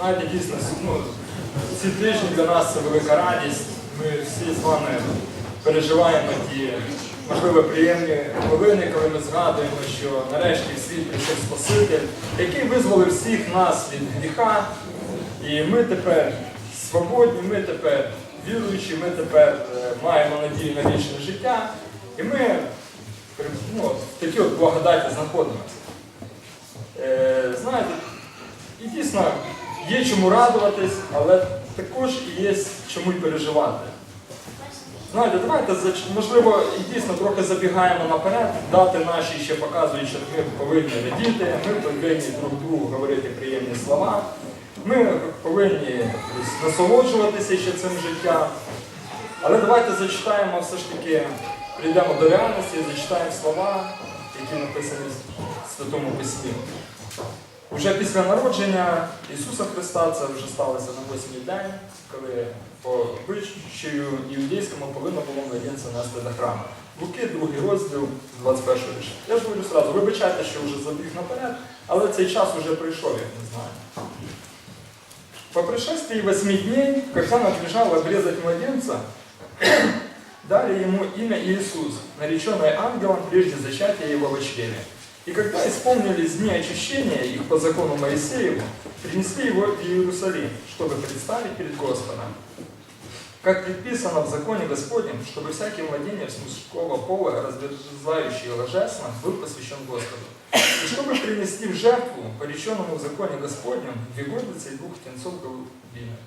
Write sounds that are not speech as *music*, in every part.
Знаєте, дійсно, ну, ці тижні для нас це велика радість. Ми всі з вами переживаємо ті, можливо, приємні хвилини, коли ми згадуємо, що нарешті світ прийшов Спаситель, який визволив всіх нас від гріха. І ми тепер свободні, ми тепер віруючі, ми тепер е, маємо надію на вічне життя. І ми ну, в такій от благодаті знаходимося. Е, знаєте, і дійсно є чому радуватись, але також є чому й переживати. Знаєте, давайте можливо і дійсно трохи забігаємо наперед, дати наші ще показують, що ми повинні радіти, ми повинні друг другу говорити приємні слова. Ми повинні насолоджуватися ще цим життям. Але давайте зачитаємо все ж таки, прийдемо до реальності зачитаємо слова, які написані в Святому Письмі. Уже після народження Ісуса Христа це вже сталося на восьмий день, коли по обичаю іудейському повинно було младенця нести до храму. Луки, другий розділ, 21 вірш. Я ж говорю сразу, вибачайте, що вже забіг наперед, але цей час вже прийшов, як не знаю. По пришествии восьми дней, когда надлежало обрезать младенца, *coughs* дали ему имя Иисус, нареченное ангелом прежде зачатия его в чреве. И когда исполнились дни очищения их по закону Моисееву, принесли его в Иерусалим, чтобы представить перед Господом. Как предписано в законе Господнем, чтобы всякий младенец мужского пола, разверзающий ложесно, был посвящен Господу. И чтобы принести в жертву, пореченному в законе Господнем, две годицы и двух птенцов голубиных.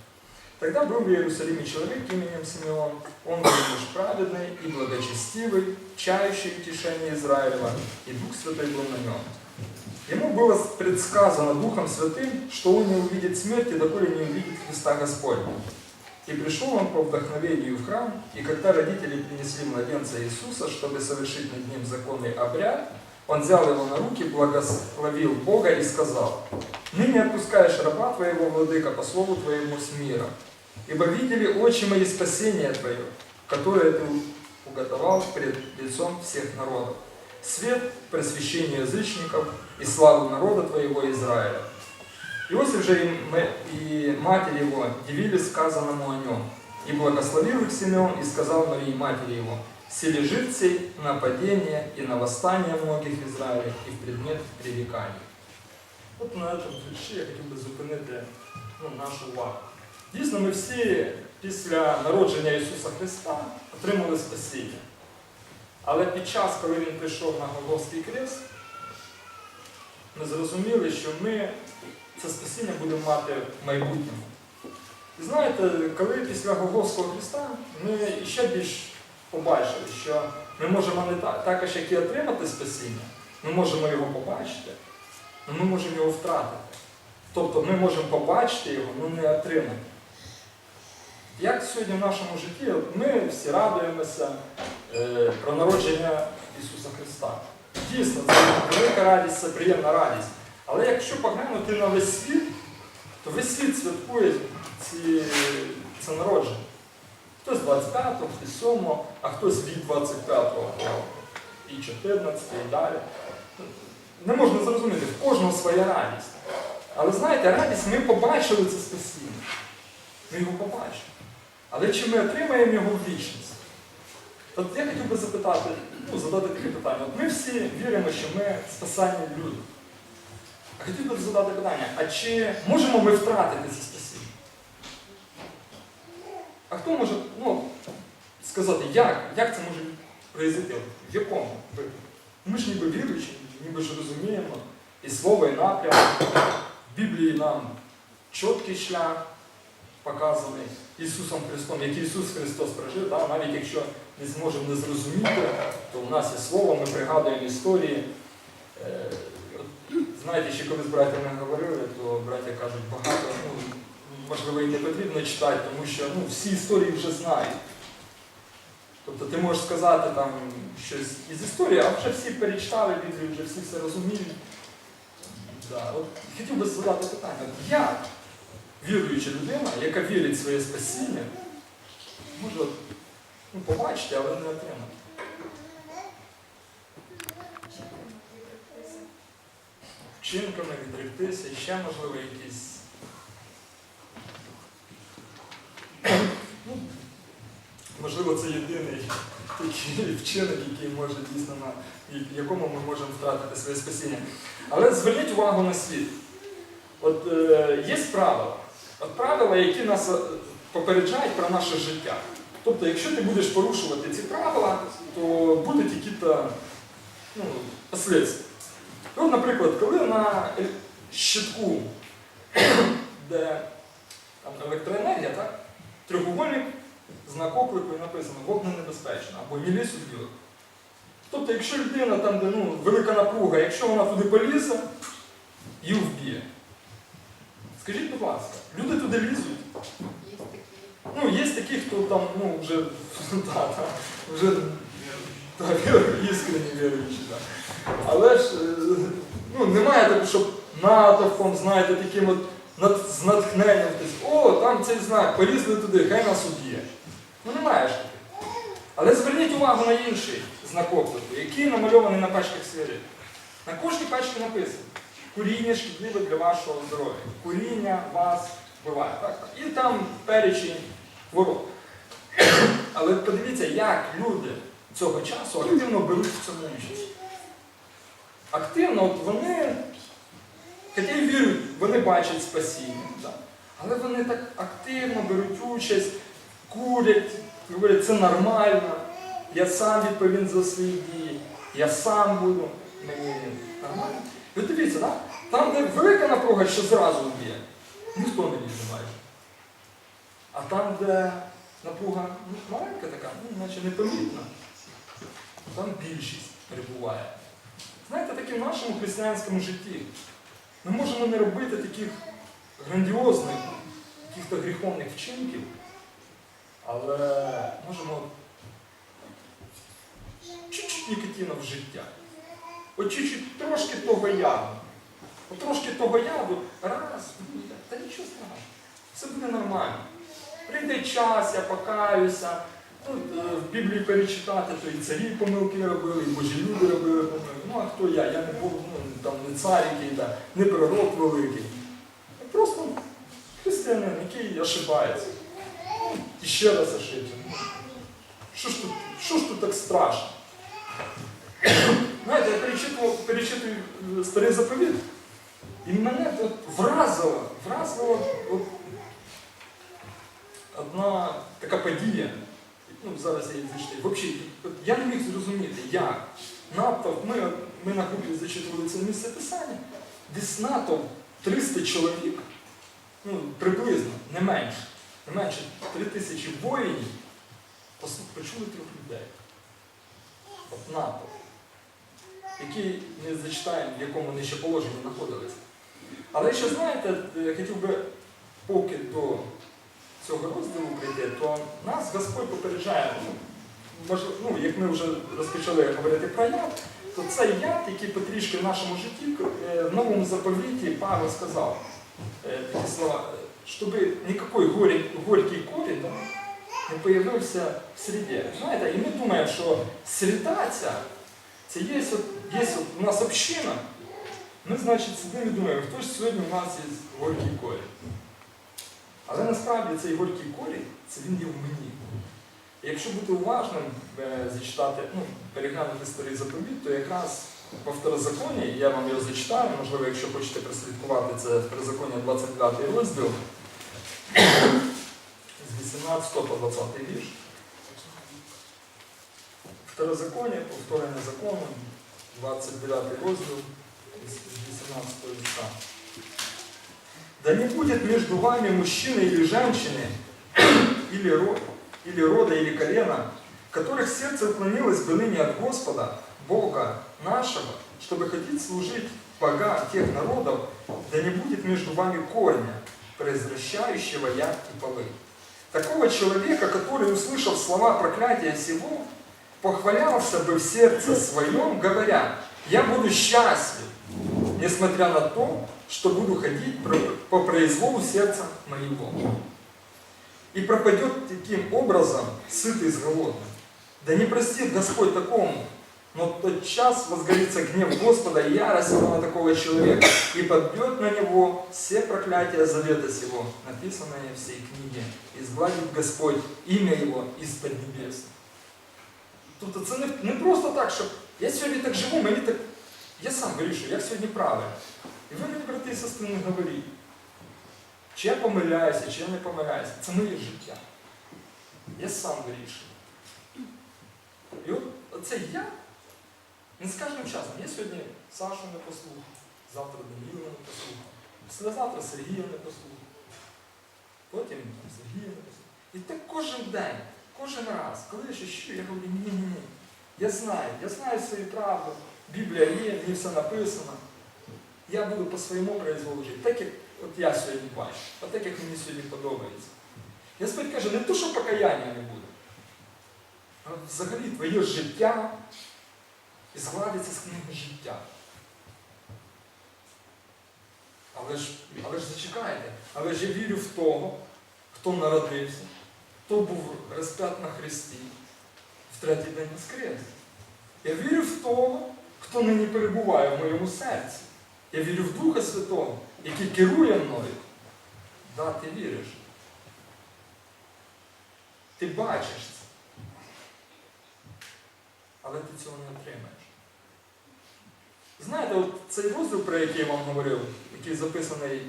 Тогда был в Иерусалиме человек именем Симеон. Он был муж праведный и благочестивый, чающий утешение Израилева, и Дух Святой был на нем. Ему было предсказано Духом Святым, что он не увидит смерти, доколе не увидит Христа Господня. И пришел он по вдохновению в храм, и когда родители принесли младенца Иисуса, чтобы совершить над ним законный обряд, он взял его на руки, благословил Бога и сказал, «Ныне отпускаешь раба твоего, владыка, по слову твоему с миром, ибо видели очи мои спасение твое, которое ты уготовал пред лицом всех народов, свет просвещения язычников и славу народа твоего Израиля». Иосиф же и м- и матерь его дивились сказанному о нем. И благословил их Симеон и сказал Марии матери его, «Все лежит сей на падение и на восстание многих в Израиле и в предмет пререканий». От на цьому вірші я хотів би зупинити ну, нашу увагу. Дійсно, ми всі після народження Ісуса Христа отримали спасіння. Але під час, коли Він прийшов на Голгофський крест, ми зрозуміли, що ми це спасіння будемо мати в майбутньому. І знаєте, коли після Голгофського Христа ми ще більш побачили, що ми можемо не так, також як і отримати спасіння, ми можемо його побачити, але ми можемо його втратити. Тобто ми можемо побачити його, але не отримати. Як сьогодні в нашому житті, ми всі радуємося е, про народження Ісуса Христа. Дійсно, це велика радість, це приємна радість. Але якщо поглянути на весь світ, то весь світ святкує ці, це народження. Хтось 25-го, хтось 7-го, а хтось від 25-го і 14 і далі. Не можна зрозуміти, в кожного своя радість. Але знаєте, радість ми побачили це спасіння. Ми його побачимо. Але чи ми отримаємо його в вічність? От я хотів би запитати, ну, задати таке питання. От ми всі віримо, що ми спасальні люди. А хотів би задати питання, а чи можемо ми втратити це спасіння? А хто може ну, сказати, як, як це може произойти? В якому? Ми ж ніби віруючі, ніби ж розуміємо і слово, і напрямок. В Біблії нам чіткий шлях показаний Ісусом Христом, який Ісус Христос прожив, да? навіть якщо не зможемо не зрозуміти, то у нас є слово, ми пригадуємо історії. Е, Знаєте, ще коли з братями говорили, то браття кажуть, багато, ну, можливо, і не потрібно читати, тому що ну, всі історії вже знають. Тобто ти можеш сказати там щось із історії, а вже всі перечитали Біблію, вже всі все розуміють. Да. От, хотів би задати питання, як віруюча людина, яка вірить в своє спасіння, може ну, побачити, але не отримати. Вчинками відректися і ще, можливо, якісь. Ну, можливо, це єдиний такий вчинок, який може дійсно на якому ми можемо втратити своє спасіння. Але зверніть увагу на світ. От е, є справа. Правила, які нас е, попереджають про наше життя. Тобто, якщо ти будеш порушувати ці правила, то будуть якісь ну, послідствия. От, наприклад, коли на щитку, *coughs* де там, електроенергія, так? трьохугольник, знак оклику і написано вогненебезпечно або міліс уб'є. Тобто, якщо людина там, де ну, велика напруга, якщо вона туди полізе, її вб'є. Скажіть, будь ласка, люди туди лізуть. Є такі. Ну, є такі, хто там, ну, вже, *laughs* да, да, вже іскренні віруючі, да. Але ж е, ну, немає такого, щоб натовпом, знаєте, таким от над, з натхненням, тобто, о, там цей знак, полізли туди, хай нас уб'є. Ну немає ж таких. Але зверніть увагу на інший знак оклику, який намальований на пачках сигарет. На кожній пачці написано, куріння шкідливе для вашого здоров'я. Куріння вас вбиває. Так? І там перечень хвороб. *clears throat* Але подивіться, як люди цього часу активно беруть в цьому участь. Активно, от вони, хоча й вірують, вони бачать спасіння. Так? Але вони так активно беруть участь, курять, говорять, це нормально, я сам відповім за свої дії, я сам буду, мені нормально. Ви дивіться, так? там, де велика напруга, що зразу вб'є, ніхто не майже. А там, де напруга ну, маленька така, ну, наче непомітна, там більшість перебуває. Знаєте, так і в нашому християнському житті. Ми можемо не робити таких грандіозних, яких-то гріховних вчинків, але можемо чуть-чуть нікотина в життя. От чуть-чуть трошки того яду. От трошки того яду, раз, буде, та нічого страшного. Все буде нормально. Прийде час, я покаюся. Ну, е, в Біблії перечитати, то і царі помилки робили, і божі люди робили помилки. Ну а хто я? Я не був ну, там, не цар який, та, не пророк великий. Я просто християнин, який ошибається. І ще раз ошибся. Ну, Що ж тут, що ж тут так страшно? Знаєте, я перечитував, перечитую е, старий заповіт, і мене от вразило, вразило от, одна така подія. Ну, зараз я її зачитаю. Взагалі, я не міг зрозуміти, як натовп, ми, ми на групі зачитували це місце писання, десь натовп 300 чоловік, ну, приблизно, не менше, не менше 3 тисячі воїнів, почули трьох людей. От натовп який не зачитаємо, в якому вони ще положенні знаходилися. Але ще знаєте, е, хотів би, поки до цього розділу прийти, то нас Господь попереджає, ну, ну, як ми вже розпочали говорити про яд, то цей яд, який потрішки в нашому житті, е, в новому заповіті Павло сказав е, такі слова, щоб ніякий горі- горький корінь да, не появився в середі. Знаєте, і ми думаємо, що середа ця, це є, от, от у нас община, ми, значить, сидимо і думаємо, хто ж сьогодні у нас є горький корінь. Але насправді цей горький корінь, це він є в мені. І якщо бути уважним, е, зачитати, ну, переглянути старий заповіт, то якраз по второзаконні, я вам його зачитаю, можливо, якщо хочете прослідкувати, це второзаконня 29 розділ, з 18 по 20 вірш. Второзаконие, повторення закону, 29 розділ, з 18 віка. Да не будет между вами мужчины или женщины, *clears throat* или, ро- или рода, или колена, которых сердце уклонилось бы ныне от Господа, Бога нашего, чтобы ходить служить богам тех народов, да не будет между вами корня, произвращающего яд и полы. Такого человека, который, услышав слова проклятия сего, похвалялся бы в сердце своем, говоря, я буду счастлив, несмотря на то, что буду ходить по произволу сердца моего. И пропадет таким образом сытый с голодным. Да не простит Господь такому, Но тот час возгорится гнев Господа и ярость на такого человека, и подбьет на него все проклятия завета сего, написанные в всей книге, и сгладит Господь имя его из-под небес. Тобто це не, не просто так, що я сьогодні так живу, мені так. Я сам вирішую, як сьогодні правильно. І ви мені, брати і сестри, не говоріть. Чи я помиляюся, чи я не помиляюся. Це моє життя. Я сам вирішую. І от оце я не з кожним часом. Я сьогодні Сашу не послухав, завтра Даніла не послухав, післязавтра Сергія не послухав, потім Сергія не послухав. І так кожен день, кожен раз, коли я щось чую, я говорю, ні, ні, ні. Я знаю, я знаю свою правду. Біблія є, мені все написано. Я буду по своєму произволу жити, так як от я сьогодні бачу, а так як мені сьогодні подобається. Господь каже, не то, що покаяння не буде, а взагалі твоє життя і згладиться з книги життя. Але ж, але ж зачекайте, але ж я вірю в того, хто народився, хто був розп'ят на Христі, в третій день воскрес. Я вірю в того, хто нині перебуває в моєму серці. Я вірю в Духа Святого, який керує мною. Да, ти віриш. Ти бачиш це. Але ти цього не отримаєш. Знаєте, от цей розділ, про який я вам говорив, який записаний,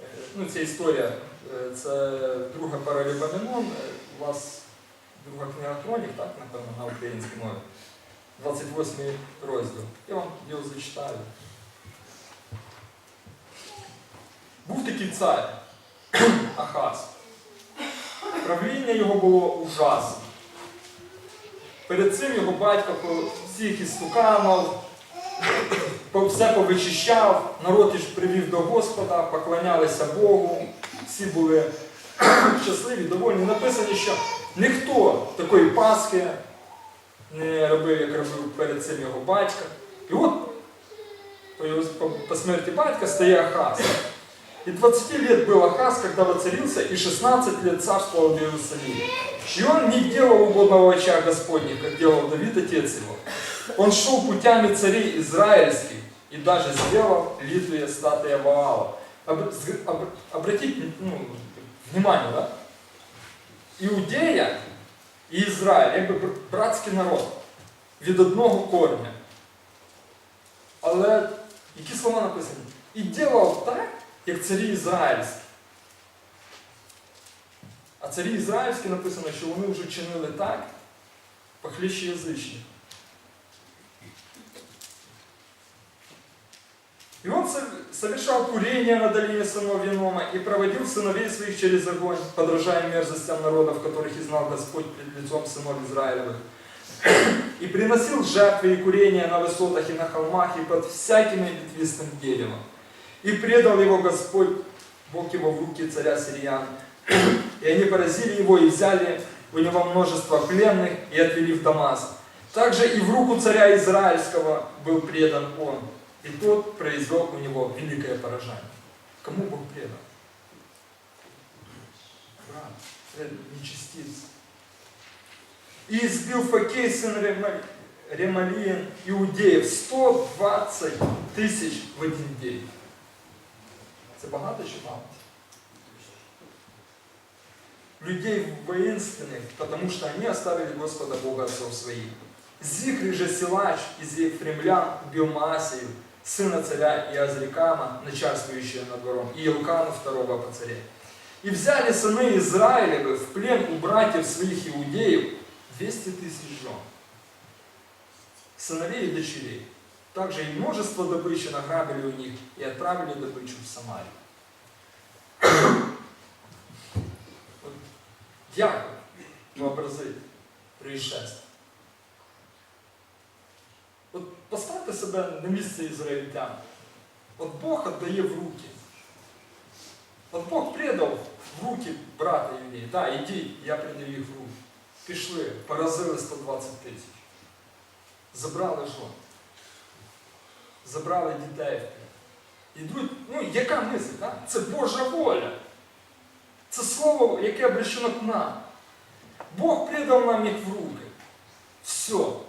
е, ну, ця історія, це друга паралібамінон, у вас друга книга хронік, так, напевно, на українській мові. 28 розділ. Я вам його зачитаю. Був такий цар *clears throat* Ахаз. Правління його було ужасне. Перед цим його батько всіх істуканів, *clears throat* все повичищав, народ іж привів до Господа, поклонялися Богу, всі були *clears throat* щасливі, довольні. Написано, що ніхто такої Пасхи не робив, як робив перед цим його батько. І от по, по, смерти батька стає Ахаз. И 20 лет был Ахаз, когда воцарился, и 16 лет царствовал в Иерусалиме. И он не делал угодного в очах Господних, как делал Давид, отец его. Он шел путями царей израильских и даже сделал литвие статуя Ваала. Об- об- обратите ну, внимание, да? Іудея і Ізраїль, якби братський народ від одного корня. Але які слова написані? І ділав так, як царі ізраїльські. А царі ізраїльські написано, що вони вже чинили так, похлеще язичних. И он сов- совершал курение на долине сынов Винома и проводил сыновей своих через огонь, подражая мерзостям народов, которых и знал Господь пред лицом сынов Израилевых. И приносил жертвы и курения на высотах и на холмах и под всякими ветвистым деревом. И предал его Господь, Бог его в руки царя Сириян. И они поразили его и взяли у него множество пленных и отвели в Дамаск. Также и в руку царя Израильского был предан он. И тот произвел у него великое поражение. Кому Бог предан? Брат, это. И избил Факей, сын Рема- Ремалиен, иудеев, 120 тысяч в один день. Це багато чи мало? Людей воинственных, потому что они оставили Господа Бога отцов своих. Зихри же силач из Ефремлян убил Маасию, сына царя Иазрикама, начальствующего над двором, и Елкану второго по царе. И взяли сыны Израилевы в плен у братьев своих иудеев 200 тысяч жен, сыновей и дочерей. Также и множество добычи награбили у них и отправили добычу в Самарию. *coughs* От Як вообразити происшествие? От поставте себе на місце ізраїльтян. От Бог віддає в руки. От Бог предав в руки брата Юлії. Да, ідіть, я придаю їх в руки. Пішли, поразили 120 тисяч. Забрали жон. Забрали дітей. Ідуть, ну яка мисль? Так? Це Божа воля. Це слово, яке обращено к нам. Бог предав нам їх в руки. Все.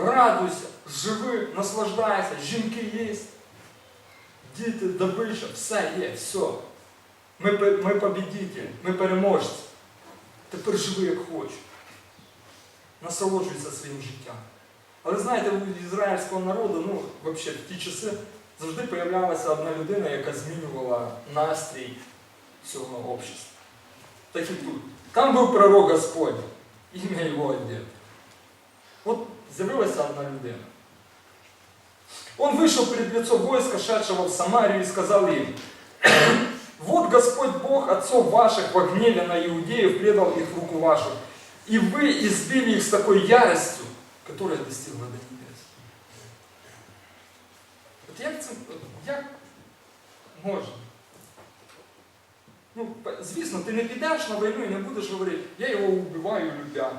Радуйся, живи, наслаждайся, жінки є, діти, добича, все є, все. Ми, ми побідітелі, ми переможці. Тепер живи як хочеш. Насолоджуйся своїм життям. Але знаєте, у ізраїльського народу, ну, взагалі, в ті часи завжди появлялася одна людина, яка змінювала настрій всього общества. Так і тут. Там був пророк Господь, ім'я його одет. От з'явилася одна людина. Он вышел перед лицо войска, шедшего в Самарию, и сказал им, «Вот Господь Бог отцов ваших в гневе на иудеев предал их в руку вашу, и вы избили их с такой яростью, которая достигла до небес». От як це, от як можна? Ну, п- звісно, ти не підеш на війну і не будеш говорити, я його вбиваю любя.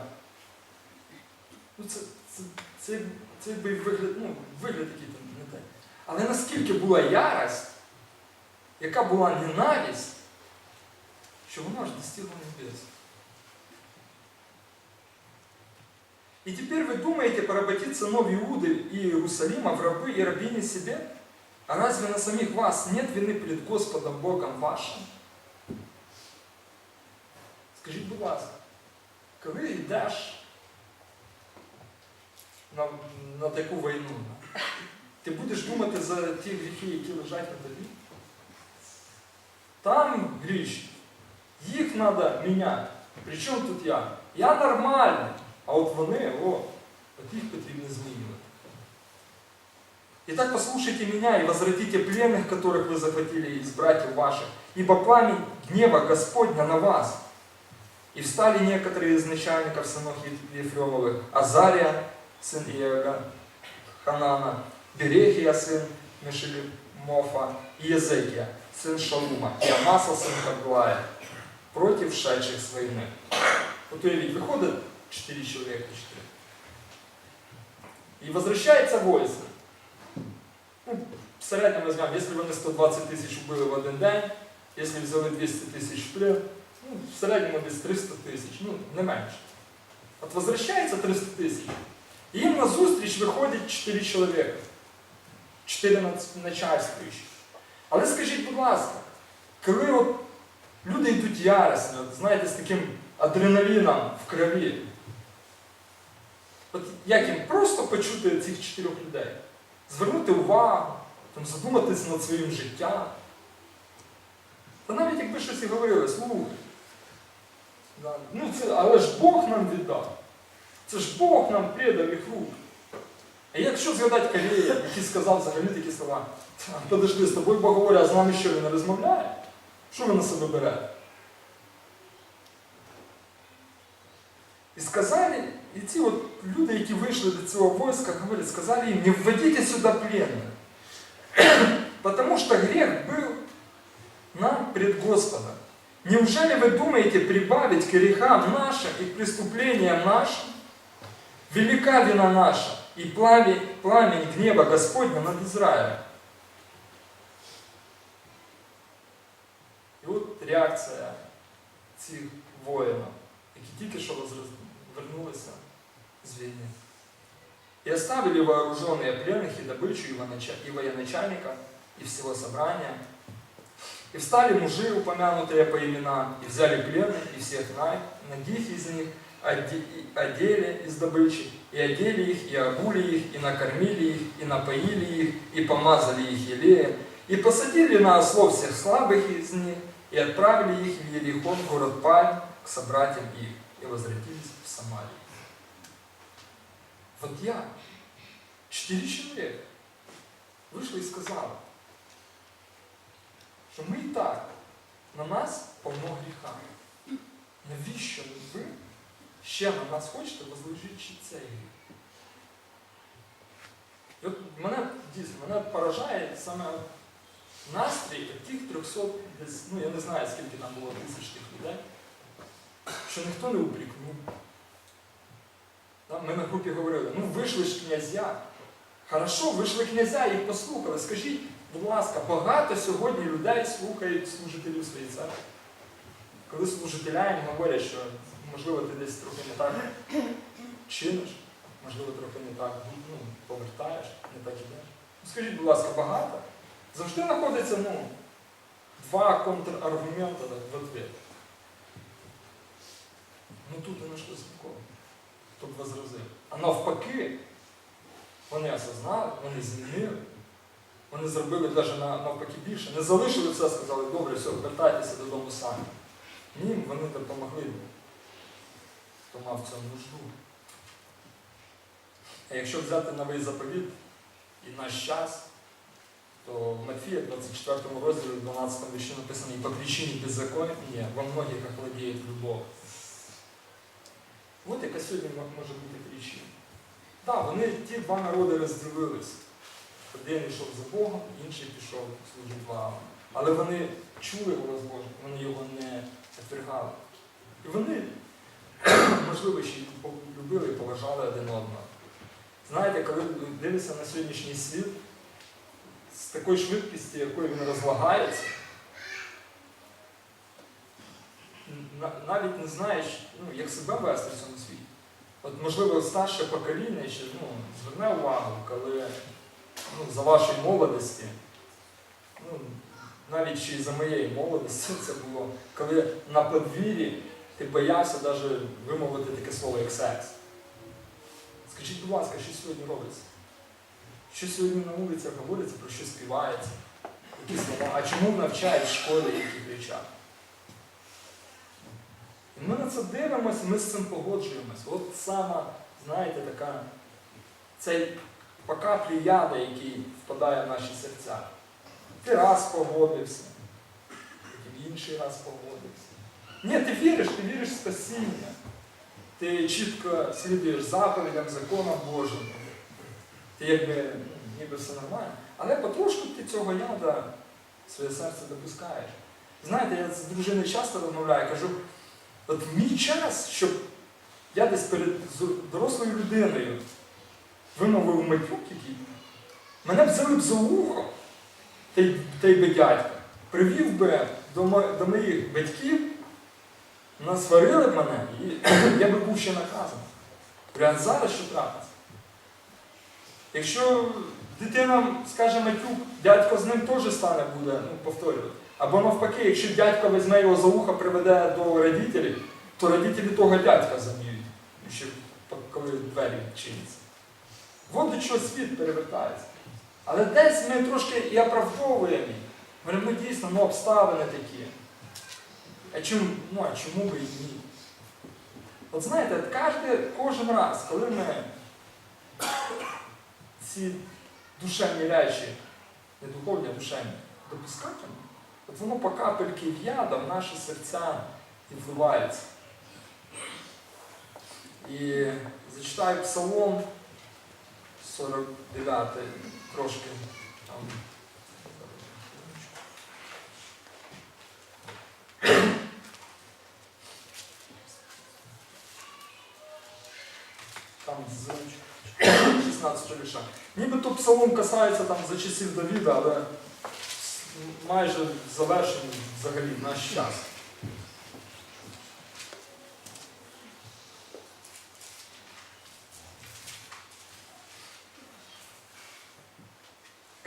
Ну, це, це, це, це якби вигляд, ну, вигляд який там не те. Але наскільки була ярость, яка була ненависть, що вона аж достигла небес. И теперь вы думаете поработить сынов Иуды и Иерусалима в рабы и рабыни себе? А разве на самих вас нет вины пред Господом Богом вашим? Скажіть, будь ласка, коли йдеш на, на таку війну, ти будеш думати за ті гріхи, які лежать на тобі? Там гріш, їх треба міняти. Причому тут я? Я нормальний, а от вони, о, от їх потрібно змінювати. Итак, послушайте меня и возвратите пленных, которых вы захватили из братьев ваших, ибо пламень гнева Господня на вас. И встали некоторые из начальников сынов Еф- Ефремовых, Азария, сын Иога, Ханана, Берехия, сын Мешелемофа, и Езекия, сын Шалума, и Амаса, сын Хаглая, против шедших с войны. Вот уявіть, выходит четыре человека, четыре. И возвращается войско. Ну, в середньому возьмем, якщо вони 120 тисяч вбили в один день, якщо взяли 200 тисяч в плен, ну, в середньому десь 300 тисяч, ну, не менше. От возвращається 300 тисяч. Їм на зустріч виходять 4 чоловіка. 4 нац- начальствуючі. Але скажіть, будь ласка, коли от люди йдуть яростно, знаєте, з таким адреналіном в крові, от як їм просто почути цих чотирьох людей? Звернути увагу, там, задуматись над своїм життям. Та навіть якби щось і говорили, слухай. Ну, це, але ж Бог нам віддав. Це ж Бог нам предав їх рук. А якщо згадати Калєя, який сказав взагалі такі слова, «Та, подожди, з тобою Бог говорить, а з нами що він не розмовляє? Що ви на себе берете? І сказали, і ці от люди, які вийшли до цього войска, говорять, сказали їм, не вводите сюди пленных. *clears throat* Потому что грех был нам пред Господом. Неужели вы думаете прибавить к грехам нашим и к преступлениям нашим? Велика вина наша и пламень, пламень гнева Господня над Израилем. І от реакція цих воїнів, які тільки що возраз- вернулися з війни. И оставили вооруженные пленных и добычу и военача- и военачальника, и всего собрания. И встали мужи, упомянутые по именам, и взяли пленных, и всех на- нагих из них, оде- и одели из добычи, и одели их, и обули их, и накормили их, и напоили их, и помазали их елеем, и посадили на ослов всех слабых из них, и отправили их в Ерихон, город Пальм, к собратьям их, и возвратились в Самарию. Вот я, четыре человека, вышли и сказали, що ми і так, на нас повно гріха. Навіщо ви ще на нас хочете возложити цей гріх? І от мене дійсно мене поражає саме настрій тих 300, десь, ну я не знаю скільки там було тисяч тих людей, що ніхто не упрікнув. Ми на групі говорили, ну вийшли ж князя. Хорошо, вийшли князя, їх послухали. Скажіть, будь ласка, багато сьогодні людей слухають служителів своєї церкви. Коли служителя їм говорять, що можливо ти десь трохи не так чиниш, можливо, трохи не так ну, повертаєш, не так ідеш. Ну, Скажіть, будь ласка, багато? Завжди знаходиться ну, два контраргумента в ответ. Ну тут не знайшлося нікого, хто б возразив. А навпаки, вони осознали, вони змінили, вони зробили навіть на- навпаки більше. Не залишили все, сказали, добре, все, вертайтеся додому самі. Ні, вони допомогли, хто мав цьому нужду. А якщо взяти новий заповіт і наш час, то в Матфія 24 розділі 12 вірші написано, і по причині беззаконня во многих охладеет любов. От яка сьогодні може бути причина. Так, вони ті два народи розділились. Один йшов за Богом, інший пішов служити Ваалам. Але вони чули голос Божий, вони його не відвергали. І вони, можливо, ще й любили і поважали один одного. Знаєте, коли дивишся на сьогоднішній світ, з такою швидкістю, якою він розлагається, навіть не знаєш, ну, як себе вести в цьому світі. От, можливо, старше покоління ще ну, зверне увагу, коли ну, за вашої молодості, ну, навіть ще й за моєї молодості *laughs* це було, коли на подвір'ї ти боявся навіть вимовити таке слово, як секс. Скажіть, будь ласка, що сьогодні робиться? Що сьогодні на вулицях говориться, про що співається? Які слова? А чому навчають в школі яких речах? І ми на це дивимося, ми з цим погоджуємось. От сама, знаєте, така цей по каплі яда, який впадає в наші серця. Ти раз погодився, потім інший раз погодився. Ні, ти віриш, ти віриш в спасіння. Ти чітко слідуєш заповідям, законам Божим. Ти якби ніби все нормально. Але потрошку ти цього яда в своє серце допускаєш. Знаєте, я з дружиною часто розмовляю, кажу, от мій час, щоб я десь перед дорослою людиною вимовив матюк який, мене б взяли б за вухо, та й, та й би дядька, привів би до, до моїх батьків, насварили б мене, і *clears throat* я би був ще наказаний. Прямо зараз що трапиться? Якщо дитина скаже матюк, дядько з ним теж стане буде ну, повторювати. Або навпаки, якщо дядько візьме його за ухо, приведе до родителів, то родителі того дядька заб'ють, ще коли двері відчиняться. От до чого світ перевертається. Але десь ми трошки і оправдовуємо. Говоримо, ну дійсно, ну обставини такі. А чому, ну, а чому би і ні? От знаєте, кожен, кожен раз, коли ми ці душевні речі, не духовні, а душевні, допускаємо, от воно по капельки яда в наші серця і вливається. І зачитаю псалом 49 трошки там. Там з 16 лиша. Нібито псалом касається там за часів Давіда, але майже завершений взагалі в наш час.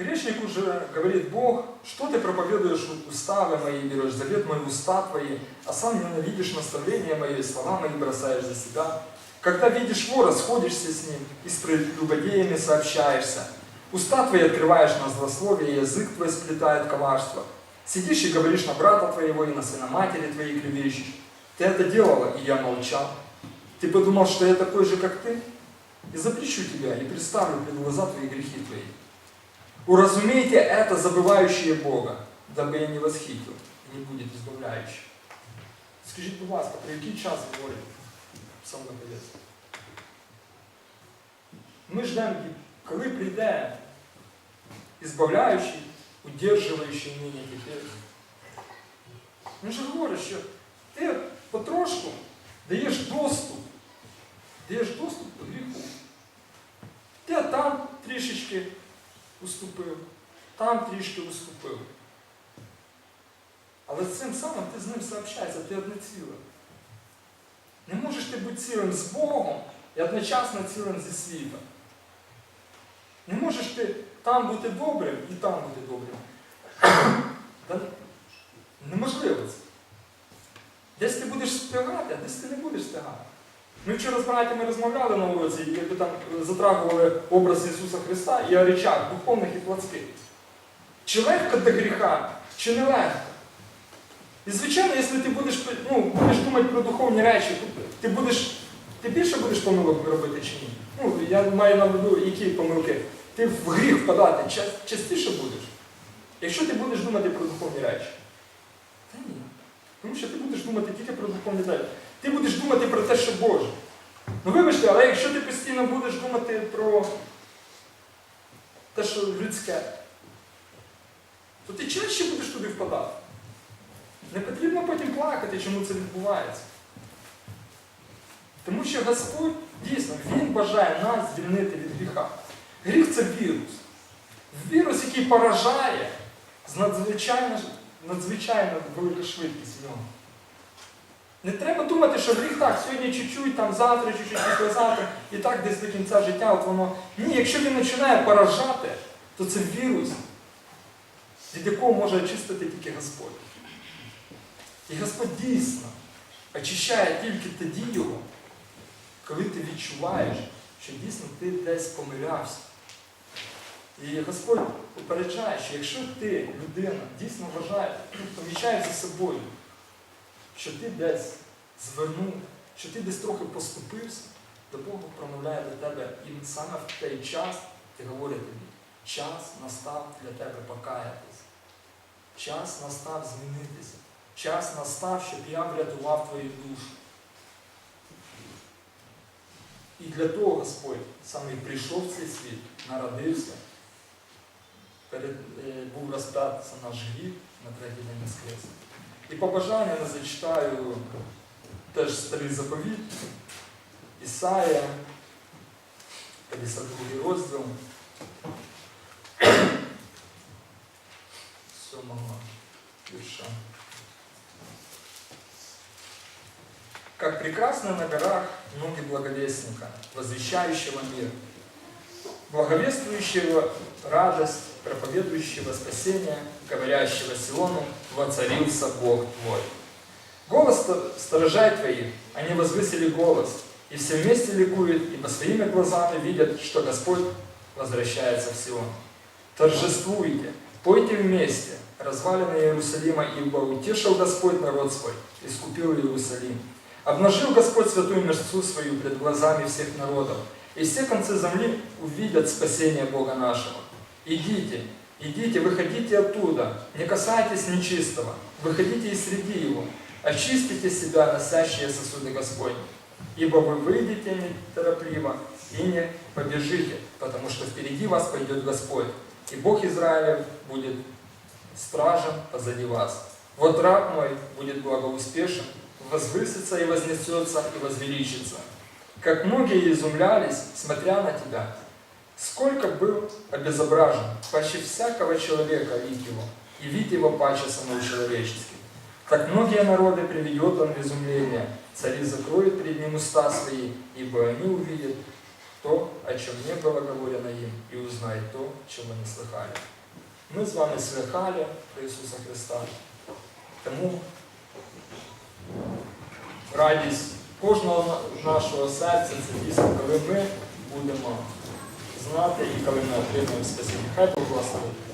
Грешник уже говорит, Бог, что ты проповедуешь уставы мои, берешь завет мой в уста твои, а сам ненавидишь наставления мои, слова мои бросаешь за себя. Когда видишь вора, сходишься с ним и с прелюбодеями сообщаешься. Уста твои открываешь на злословие, язык твой сплетает коварство. Сидишь и говоришь на брата твоего и на сына матери твоей клевещешь. Ты это делала, и я молчал. Ты подумал, что я такой же, как ты? И запрещу тебя, и представлю пред глаза твои грехи твои. Уразумейте это, забывающие Бога, дабы я не восхитил, и не будет избавляющий. Скажіть, будь ласка, про який час говорить сам наповець? Ми ждемо, коли прийде ізбавляючий, удержуючий нині тепер. Він же говорить, що ти потрошку даєш доступ, даєш доступ до гріху. Ти там трішечки уступив, там трішки уступив. Але з цим самим ти з ним сообщаєшся, ти одне ціле. Не можеш ти бути цілим з Богом, і одночасно цілим зі світом. Не можеш ти там бути добрим і там бути добрим. Та неможливо це. Десь ти будеш встигати, а десь ти не будеш встигати. Ми вчора з братями розмовляли на уроці, якби там затрагували образ Ісуса Христа і о речах духовних і плотських. Чи легко до гріха, чи не легко? І звичайно, якщо ти будеш, ну, будеш думати про духовні речі, ти будеш, ти більше будеш помилок робити чи ні? Ну, я маю на увазі, які помилки. Ти в гріх впадати ча- частіше будеш. Якщо ти будеш думати про духовні речі. Та ні. Тому що ти будеш думати тільки про духовні речі. Ти будеш думати про те, що Боже. Ну вибачте, але якщо ти постійно будеш думати про те, що людське, то ти чаще будеш туди впадати. Не потрібно потім плакати, чому це відбувається. Тому що Господь дійсно Він бажає нас звільнити від гріха. Гріх це вірус. Вірус, який поражає з надзвичайно, надзвичайно велика швидкість в ньому. Не треба думати, що гріх так, сьогодні чуть-чуть, там завтра, чуть-чуть, післязавтра, і так десь до кінця життя, от воно. Ні, якщо він починає поражати, то це вірус, від якого може очистити тільки Господь. І Господь дійсно очищає тільки тоді його, коли ти відчуваєш, що дійсно ти десь помилявся. І Господь попереджає, що якщо ти, людина, дійсно вважаєш, помічаєш за собою, що ти десь звернув, що ти десь трохи поступився, то Бог промовляє до тебе і саме в той час ти говорить тобі, час настав для тебе покаятися. Час настав змінитися. Час настав, щоб я врятував твою душу. І для того Господь саме прийшов в цей світ, народився, перед, е, був розп'ят наш гріх на третій день Воскрес. І по бажанню я зачитаю теж старий заповіт Ісая, 52 розділ. Как прекрасно на горах ноги благовестника, возвещающего мир, благовествующего радость, проповедующего спасение, говорящего Сиону, воцарился Бог твой. Голос сторожай твоих, они возвысили голос, и все вместе ликуют, ибо своими глазами видят, что Господь возвращается в Сион. Торжествуйте, пойте вместе, развалины Иерусалима, ибо утешил Господь народ свой, искупил Иерусалим. Обнажил Господь святую мерцу свою пред глазами всех народов, и все концы земли увидят спасение Бога нашего. Идите, идите, выходите оттуда, не касайтесь нечистого, выходите из среди его, очистите себя, носящие сосуды Господни. Ибо вы выйдете неторопливо и не побежите, потому что впереди вас пойдет Господь, и Бог Израилев будет стражем позади вас. Вот раб мой будет благоуспешен, возвысится и вознесется и возвеличится. Как многие изумлялись, смотря на тебя, сколько был обезображен, паче всякого человека вид его, и вид его паче самого человеческий. Так многие народы приведет он в изумление, цари закроют перед ним уста свои, ибо они увидят то, о чем не было говорено им, и узнают то, чего не слыхали. Ми з вами слухали про Ісуса Христа. Тому радість кожного нашого серця це дійсно, коли ми будемо знати і коли ми отримаємо спасіння. Хай Бог благословить.